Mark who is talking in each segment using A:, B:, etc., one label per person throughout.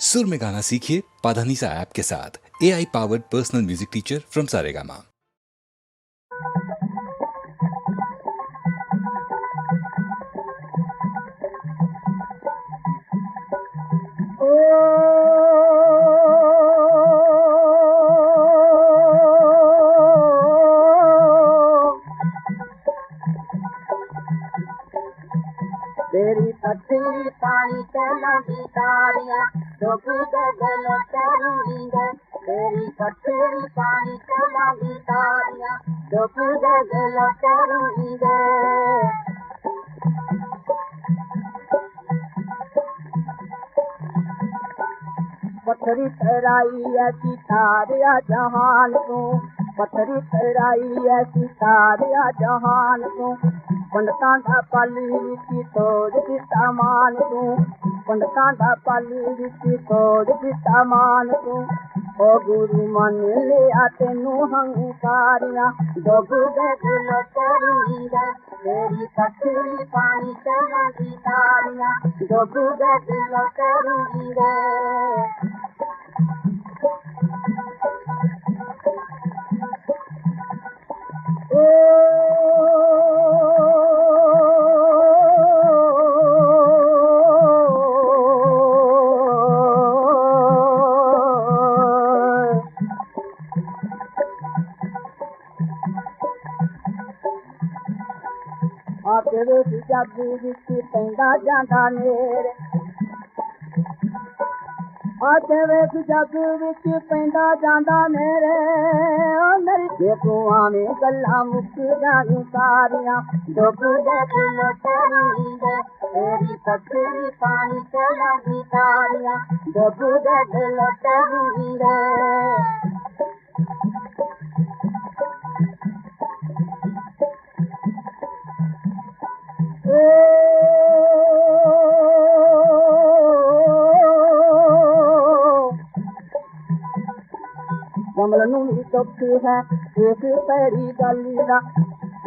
A: सुर में गाना सीखिए पाधानीसा ऐप के साथ। A I powered personal music teacher from Saregama
B: तेरी पथरी पानी चलाती तारियाँ। डुब पथरी फहराई ऐसी तार जहान को पथरी फहराई ऐसी तार जहान को पंडता का पाली की तोड़ की सामान को कुंड कांधा पाली विची तोड़ दिता मान तू ओ गुरु मन लिया तेनू हंकारिया जोगु दे दिल तेरीरा तेरी कठरी पानी चलती तारिया जोगु दे दिल तेरीरा Oh ਤੇਰੇ ਜੱਗ ਵਿੱਚ ਪੈਂਦਾ ਜਾਂਦਾ ਨੇਰ ਆ ਤੇਰੇ ਜੱਗ ਵਿੱਚ ਪੈਂਦਾ ਜਾਂਦਾ ਨੇਰੇ ਓ ਨਰੀ ਜੇ ਤੂੰ ਆਵੇਂ ਗੱਲਾਂ ਮੁੱਕ ਜਾਣੀ ਸਾਰੀਆਂ ਡੁੱਬ ਦੇ ਦਿਲ ਤੇਰੀਂਦੇ ਤੇਰੀ ਤਕਰੀ ਪਾਣੀ ਚਲਾਂਦੀ ਤਾਰੀਆਂ ਡੁੱਬ ਦੇ ਦਿਲ ਤੇਰੀਂਦੇ उन ई तुख हैसी गाली लाइ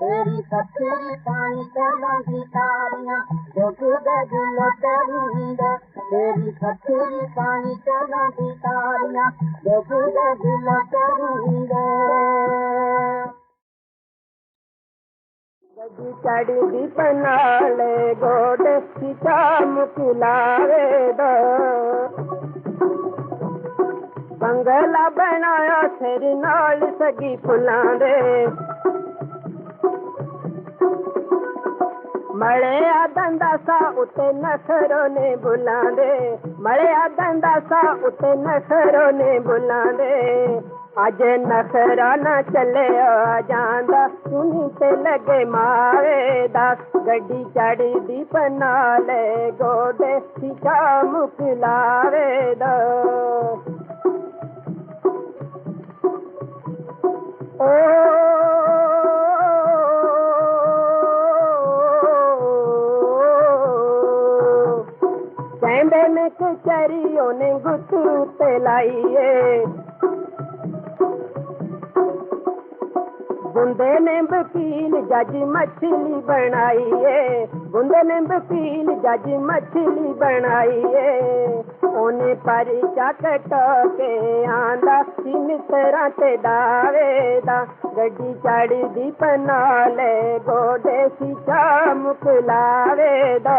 B: तारीअ बगू दुल कठी ताईं चारि बबू बंगला बनाया बिनाले नाल सगी फुलां दे। मड़िया धंधा सा उते नखरों ने बुला दे मड़िया धंधा सा उते नखरों ने बुला दे नखरा ना चले जांदा सुनी ते लगे मारे दा. गड्डी चढ़ी दी पनाले गोडे, खिचा मुकलावे दो. ओ ਨੇ ਕਚਰੀ ਉਹਨੇ ਗੁੱਤੂ ਤੇ ਲਾਈਏ ਬੁੰਦੇ ਨੇ ਵਕੀਲ ਜੱਜ ਮੱਛਲੀ ਬਣਾਈਏ ਬੁੰਦੇ ਨੇ ਵਕੀਲ ਜੱਜ ਮੱਛਲੀ ਬਣਾਈਏ ਉਹਨੇ ਪਰਚਾ ਚੱਕ ਕੇ ਆਂਦਾ ਸੀ ਮਿੱਤਰਾਂ ਤੇ ਦਾਵੇ ਦਾ ਗੱਡੀ ਚੜਦੀ ਪਨਾਲੇ ਗੋਡੇ ਸੀ ਚਾ ਮੁਕਲਾਵੇ ਦਾ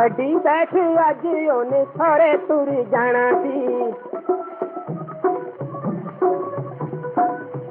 B: ਗੱਡੀ ਬੈਠ ਅੱਜ ਉਹਨੇ ਸਾਰੇ ਤੁਰ ਜਾਣਾ ਸੀ।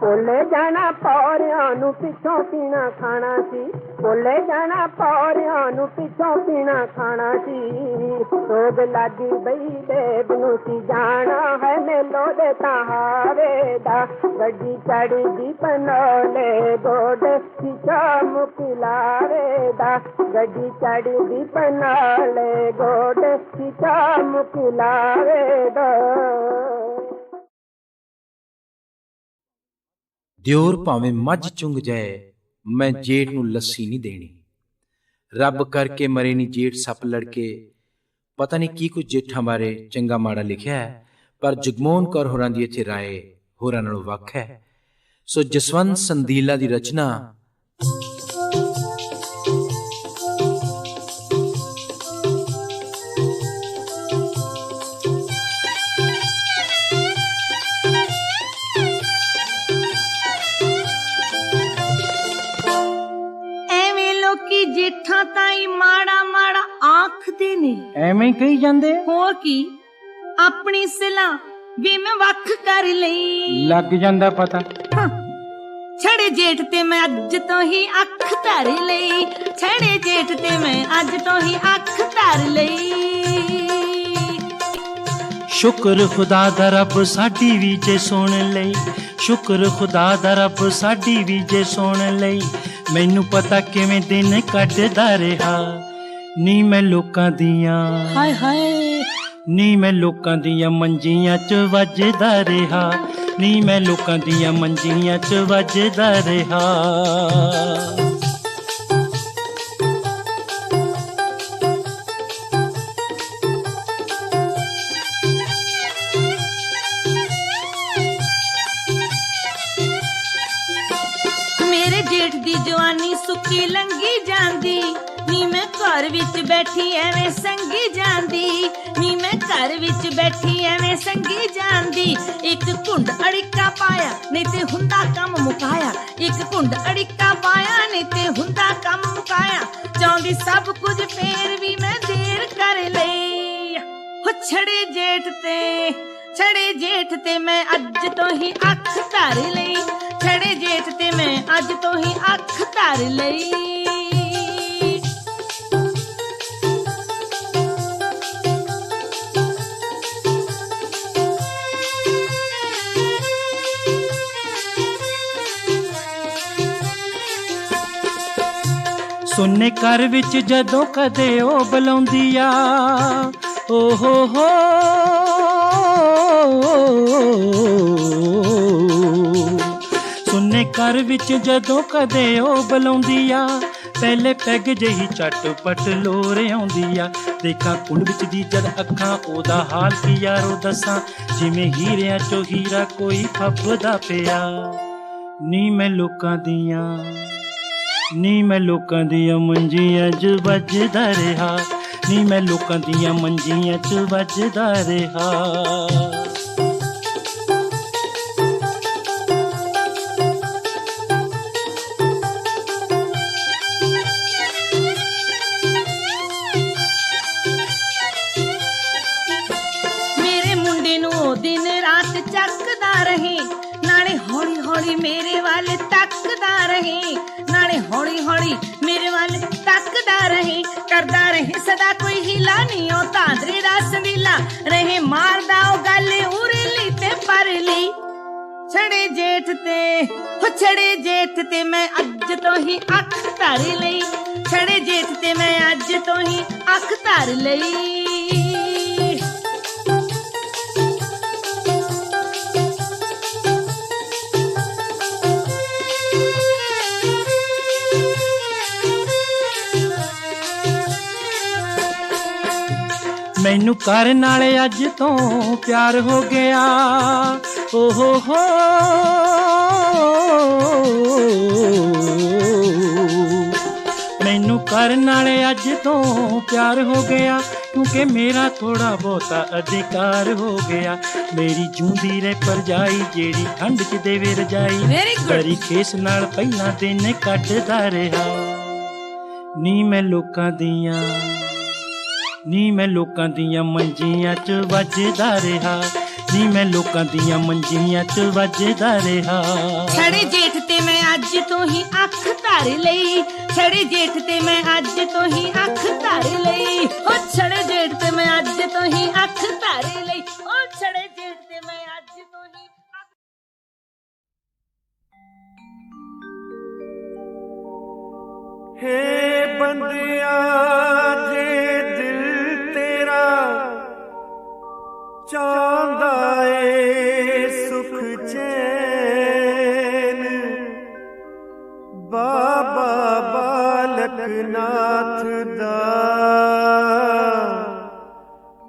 B: ਕੋਲੇ ਜਾਣਾ ਪੌਰਿਆਂ ਨੂੰ ਪਿੱਛੋਂ ਪੀਣਾ ਖਾਣਾ ਸੀ। ਭੁੱਲੇ ਜਾਣਾ ਪੌਰਿਆਂ ਨੂੰ ਪਿੱਛੋਂ ਪੀਣਾ ਖਾਣਾ ਸੀ ਸੋਗ ਲਾਗੀ ਬਈ ਦੇਵ ਨੂੰ ਸੀ ਜਾਣਾ ਹੈ ਮੇਲੋ ਦੇ ਤਹਾਵੇ ਦਾ ਗੱਡੀ ਚੜਦੀ ਪਨੋਲੇ ਗੋਡੇ ਸੀ ਸ਼ਾਮ ਕਿਲਾਵੇ ਦਾ ਗੱਡੀ ਚੜਦੀ ਪਨੋਲੇ ਗੋਡੇ ਸੀ ਸ਼ਾਮ ਕਿਲਾਵੇ ਦਾ
C: ਦਿਓਰ ਭਾਵੇਂ ਮੱਝ ਚੁੰਗ ਜਾਏ ਮੈਂ ਜੇਠ ਨੂੰ ਲੱਸੀ ਨਹੀਂ ਦੇਣੀ। ਰੱਬ ਕਰਕੇ ਮਰੇ ਨਹੀਂ ਜੇਠ ਸੱਪ ਲੜਕੇ। ਪਤਾ ਨਹੀਂ ਕੀ ਕੁਝ ਜੇਠਾਂ ਬਾਰੇ ਚੰਗਾ ਮਾੜਾ ਲਿਖਿਆ ਹੈ, ਪਰ ਜਗਮੋਹਨ ਕੌਰ ਹੋਰਾਂ ਦੀ ਇੱਥੇ ਰਾਏ ਹੋਰਾਂ ਨਾਲੋਂ ਵੱਖ ਹੈ। ਸੋ ਜਸਵੰਤ ਸੰਦੀਲਾ ਦੀ ਰਚਨਾ
D: ਐਵੇਂ
C: ਕਹੀ ਜਾਂਦੇ?
D: ਹੋਰ ਕੀ? ਆਪਣੀ ਸਿਲਾ ਵੀ ਮੈਂ ਵੱਖ ਕਰ ਲਈ।
C: ਲੱਗ ਜਾਂਦਾ ਪਤਾ।
D: ਛੜੇ ਜੇਠ ਤੇ ਮੈਂ ਅੱਜ ਤੋਂ ਹੀ ਅੱਖ ਧਰ ਲਈ। ਛੜੇ ਜੇਠ ਤੇ ਮੈਂ ਅੱਜ ਤੋਂ ਹੀ ਅੱਖ ਧਰ ਲਈ।
E: ਸ਼ੁਕਰ ਖੁਦਾ ਦਾ ਰੱਬ ਸਾਡੀ ਵੀ ਜੇ ਸੁਣ ਲਈ। ਸ਼ੁਕਰ ਖੁਦਾ ਦਾ ਰੱਬ ਸਾਡੀ ਵੀ ਜੇ ਸੁਣ ਲਈ। ਮੈਨੂੰ ਪਤਾ ਕਿਵੇਂ ਦਿਨ ਕੱਢਦਾ ਰਿਹਾ। ਨੀ ਮੈਂ ਲੋਕਾਂ ਦੀਆਂ।
D: ਹਾਏ ਹਾਏ।
E: ਨੀ ਮੈਂ ਲੋਕਾਂ ਦੀਆਂ ਮੰਜੀਆਂ 'ਚ ਵੱਜਦਾ ਰਿਹਾ। ਨੀ ਮੈਂ ਲੋਕਾਂ ਦੀਆਂ ਮੰਜੀਆਂ 'ਚ ਵੱਜਦਾ ਰਿਹਾ।
D: ਮੇਰੇ ਜੇਠ ਦੀ ਜਵਾਨੀ ਸੁੱਕੀ ਲੰਗੀ ਜਾਂਦੀ। ਨੀ ਮੈਂ ਘਰ ਵਿੱਚ ਬੈਠੀ ਐਵੇਂ ਸੰਗੀ ਜਾਂਦੀ। ਨੀ ਮੈਂ ਘਰ ਵਿੱਚ ਬੈਠੀ ਐਵੇਂ ਸੰਗੀ ਜਾਂਦੀ। ਇੱਕ ਘੁੰਡ ਅੜਿੱਕਾ ਪਾਇਆ, ਨਹੀਂ ਤੇ ਹੁੰਦਾ ਕੰਮ ਮੁਕਾਇਆ। ਇੱਕ ਘੁੰਡ ਅੜਿੱਕਾ ਪਾਇਆ, ਨਹੀਂ ਤੇ ਹੁੰਦਾ ਕੰਮ ਮੁਕਾਇਆ। ਚਾਹੁੰਦੀ ਸਭ ਕੁਝ ਫੇਰ ਵੀ ਮੈਂ ਦੇਰ ਕਰ ਲਈ। ਹੋ ਛੜੇ ਜੇਠ ਤੇ, ਛੜੇ ਜੇਠ ਤੇ ਮੈਂ ਅੱਜ ਤੋਂ ਹੀ ਅੱਖ ਧਰ ਲਈ। ਛੜੇ ਜੇਠ ਤੇ ਮੈਂ ਅੱਜ ਤੋਂ ਹੀ ਅੱਖ ਧਰ ਲਈ।
E: ਸੁੰਨੇ ਘਰ ਵਿੱਚ ਜਦੋਂ ਕਦੇ ਉਹ ਬੁਲਾਉਂਦੀ ਆ। ਓ ਹੋ ਹੋ। ਸੁੰਨੇ ਘਰ ਵਿੱਚ ਜਦੋਂ ਕਦੇ ਉਹ ਬੁਲਾਉਂਦੀ ਆ, ਪਹਿਲੇ ਪੈਗ ਜਹੀ ਝਟਪਟ ਲੋਰ ਆਉਂਦੀ ਆ। ਦੇਖਾਂ ਕੁੰਡ ਵਿੱਚ ਦੀ ਜਦ ਅੱਖਾਂ, ਉਹਦਾ ਹਾਲ ਕੀ ਯਾਰੋ ਦੱਸਾਂ। ਜਿਵੇਂ ਹੀਰਿਆਂ ਚੋਂ ਹੀਰਾ ਕੋਈ ਫੱਬਦਾ ਪਿਆ। ਨੀ ਮੈਂ ਲੋਕਾਂ ਦੀਆਂ ਨੀ ਮੈਂ ਲੋਕਾਂ ਦੀਆਂ ਮੰਜੀਆਂ 'ਚ ਵੱਜਦਾ ਰਿਹਾ। ਨੀ ਮੈਂ ਲੋਕਾਂ ਦੀਆਂ ਮੰਜੀਆਂ 'ਚ ਵੱਜਦਾ ਰਿਹਾ।
D: ਮੇਰੇ ਮੁੰਡੇ ਨੂੰ ਉਹ ਦਿਨ ਰਾਤ ਚੱਕਦਾ ਰਹੇ। ਨਾਲੇ ਹੌਲੀ ਹੌਲੀ ਮੇਰੇ ਵੱਲ ਤੱਕਦਾ ਰਹੇ, ਨਾਲੇ ਹੌਲੀ ਹੌਲੀ ਮੇਰੇ ਵੱਲ ਤੱਕਦਾ ਰਹੇ। ਕਰਦਾ ਰਹੇ ਸਦਾ ਕੋਈ ਹਿਲਾ ਨਹੀਂ, ਉਹ ਤਾਂਦਰੇ ਦਾ ਸੰਦੀਲਾ ਰਹੇ, ਮਾਰਦਾ ਉਹ ਗੱਲ ਉਰਲੀ ਤੇ ਪਰਲੀ। ਛੜੇ ਜੇਠ ਤੇ, ਹੋ ਛੜੇ ਜੇਠ ਤੇ ਮੈਂ ਅੱਜ ਤੋਂ ਹੀ ਅੱਖ ਧਰ ਲਈ। ਛੜੇ ਜੇਠ ਤੇ ਮੈਂ ਅੱਜ ਤੋਂ ਹੀ ਅੱਖ ਧਰ ਲਈ।
E: ਮੈਨੂੰ ਕਰਨ ਨਾਲੇ ਅੱਜ ਤੋਂ ਪਿਆਰ ਹੋ ਗਿਆ। ਓ ਹੋ। ਹੋ ਮੈਨੂੰ ਕਰਨ ਨਾਲੇ ਅੱਜ ਤੋਂ ਪਿਆਰ ਹੋ ਗਿਆ ਕਿਉਂਕਿ ਮੇਰਾ ਥੋੜਾ ਬਹੁਤਾ ਅਧਿਕਾਰ ਹੋ ਗਿਆ। ਮੇਰੀ ਜੂੰਦੀ ਰੇ ਪਰਜਾਈ ਜਿਹੜੀ ਠੰਡ ਚ ਦੇਵੇ ਰਜਾਈ. ਬੜੀ ਖੇਸ ਨਾਲ ਪਹਿਲਾਂ ਦਿਨ ਕੱਢਦਾ ਰਿਹਾ। ਨੀ ਮੈਂ ਲੋਕਾਂ ਦੀਆਂ ਨੀ ਮੈਂ ਲੋਕਾਂ ਦੀਆਂ ਮੰਜੀਆਂ 'ਚ ਵੱਜਦਾ ਰਿਹਾ। ਨੀ ਮੈਂ ਲੋਕਾਂ ਦੀਆਂ ਮੰਜੀਆਂ 'ਚ ਵੱਜਦਾ ਰਿਹਾ।
D: ਛੜੇ ਜੇਠ ਤੇ ਮੈਂ ਅੱਜ ਤੋਂ ਹੀ ਅੱਖ ਧਰ ਲਈ। ਛੜੇ ਜੇਠ ਤੇ ਮੈਂ ਅੱਜ ਤੋਂ ਹੀ ਅੱਖ ਧਰ ਲਈ। ਓ ਛੜੇ ਜੇਠ ਤੇ ਮੈਂ ਅੱਜ ਤੋਂ ਹੀ ਅੱਖ ਧਰ ਲਈ। ਓ ਛੜੇ ਜੇਠ ਤੇ ਮੈਂ ਅੱਜ ਤੋਂ ਹੀ ਅੱਖ
F: ਹੇ ਬੰਦਿਆ ਜੇ ਚਾਹੁੰਦਾ ਏ ਸੁਖ ਚੈਨ। ਬਾਬਾ ਬਾਲਕ ਨਾਥ ਦਾ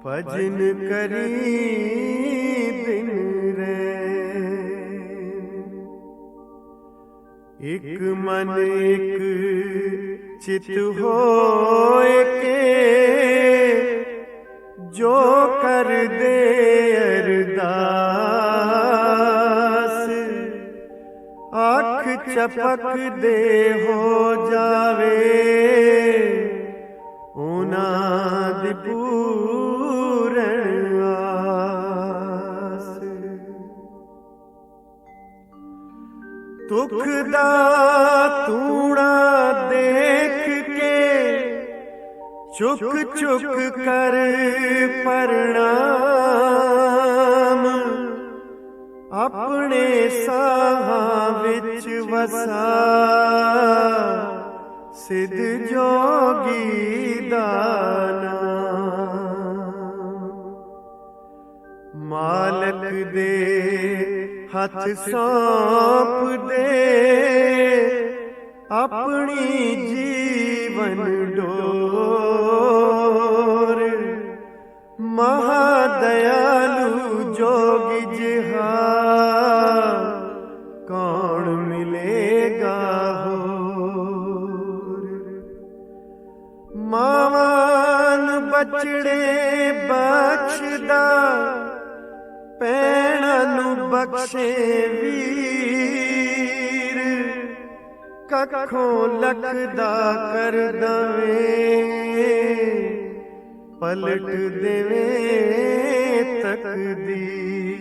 F: ਭਜਨ ਕਰੀ ਦਿਨ ਰੈਨ ਇਕ ਮਨ, ਇਕ ਚਿਤ ਹੋ ਅੱਖ ਦੇ ਹੋ ਜਾਵੇ। ਉਹਨਾਂ ਦੀ ਪੂਰਨ ਆਸ। ਦੁੱਖ ਦਾ ਤੂੜਾ ਦੇਖ ਕੇ ਚੁੱਕ ਚੁੱਕ ਕਰ ਪ੍ਰਣਾਮ ਆਪਣੇ ਸਾਹਾਂ ਵਿੱਚ ਵਸਾ। ਸਿੱਧ ਜੋਗੀ ਦਾ ਮਾਲਕ ਦੇ ਹੱਥ ਸੌਂਪ ਦੇ ਆਪਣੀ ਜੀਵਨ ਡੋਰ ਮਹਾ ਦਇਆਲੂ ਜੋਗੀ ਜਿਹਾ ਕੌਣ ਮਿਲੇਗਾ ਹੋਰ? ਮਾਵਾਨ ਬਚੜੇ ਬਖਸ਼ਦਾ, ਪੈਣਾ ਨੂੰ ਬਖਸ਼ੇ ਵੀਰ। ਕੱਖੋਂ ਲਖਦਾ ਕਰ ਦਵੇ ਪਲਟ ਦੇਵੇ ਤਕਦੀਰ।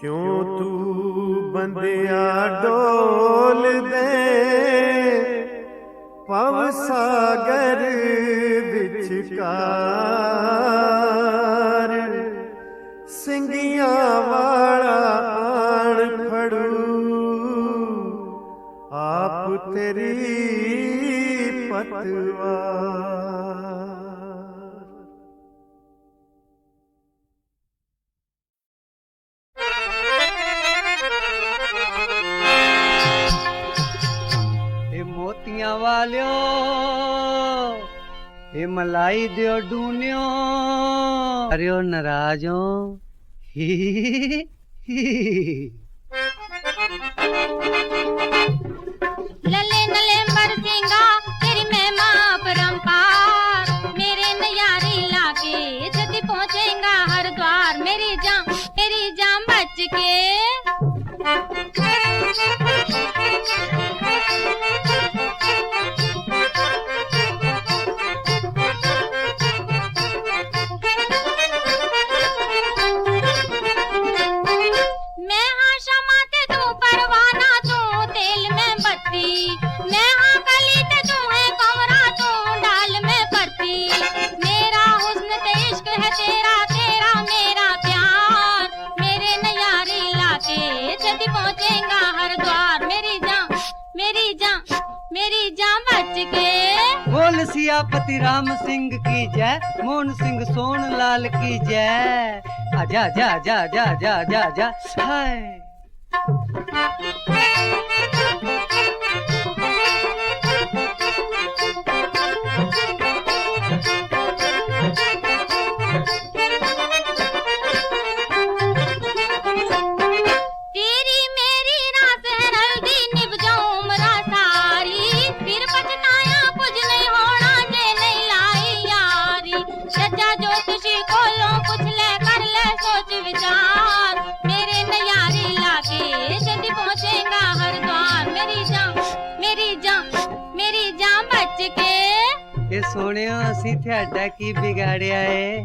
F: ਕਿਉਂ ਤੂੰ ਬੰਦਿਆ ਡੋਲ ਦੇ? ਪਵ ਸਾਗਰ ਵਿਚਕਾਰ। ਸਿੰਘੀਆਂ ਵਾਲਾ ਆਣ ਫੜੂ। ਆਪ ਤੇਰੀ
G: पतवार मोतियाँ मलाई दियो डूनियो अरे ओ नराजो ही, ही, ही। मर जिंगा কে ਪਤੀ ਰਾਮ ਸਿੰਘ ਕੀ
H: ਜੈ? ਮੋਹਨ ਸਿੰਘ ਸੋਹਣ ਲਾਲ ਕੀ ਜੈ? ਆ ਜਾ ਜਾ ਜਾ ਜਾ ਜਾ ਜਾ, ਹਾਏ। ਸੋਹਣਿਆ ਅਸੀਂ ਤੁਹਾਡਾ ਕੀ ਵਿਗਾੜਿਆ
G: ਏ?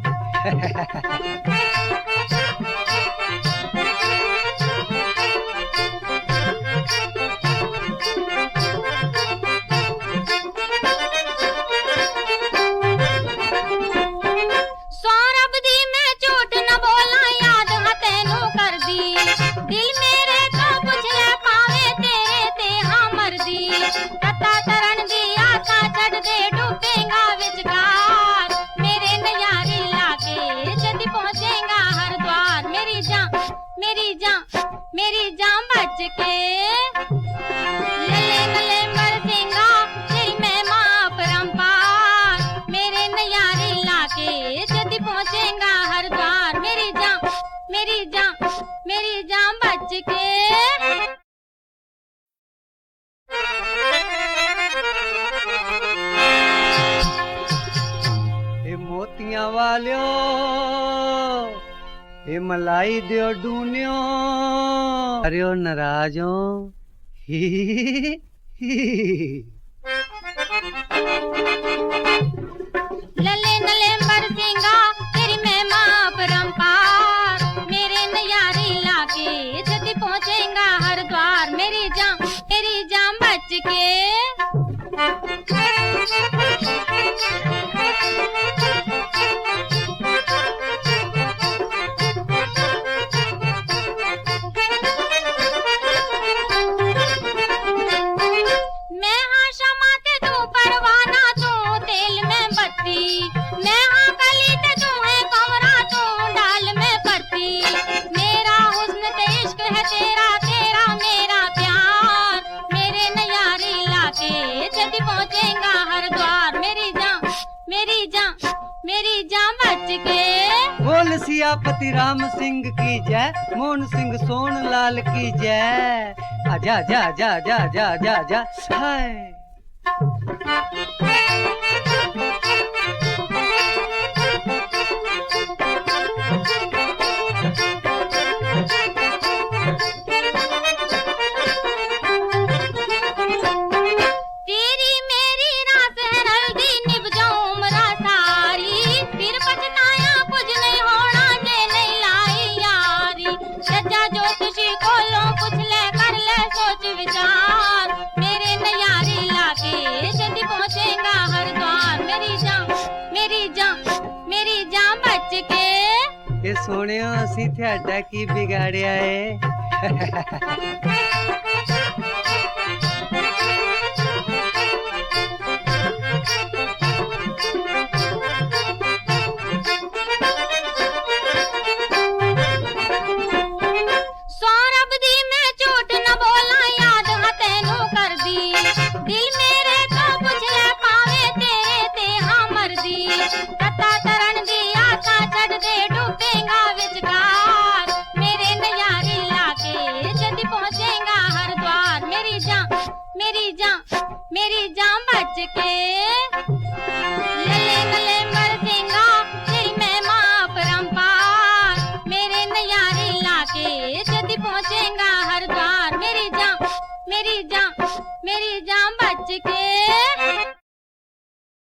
G: मेरी जान मेरी जान बच के मोतियाँ वालियो हे मलाई दियो डूनियो अरे ओ नाराजो ही, ही, ही। लले नले मर सिंगा तेरी मेहमान ਤੇਰੀ ਜਾਂ ਬਚ ਕੇ। मेरी जान बच गए
H: बोल सियापति राम सिंह की जय मोहन सिंह सोन लाल की जय आजा जा जा जा जा जा जा हाय ਸੋਹਣਿਓ ਅਸੀਂ ਤੁਹਾਡਾ ਕੀ ਵਿਗਾੜਿਆ ਏ?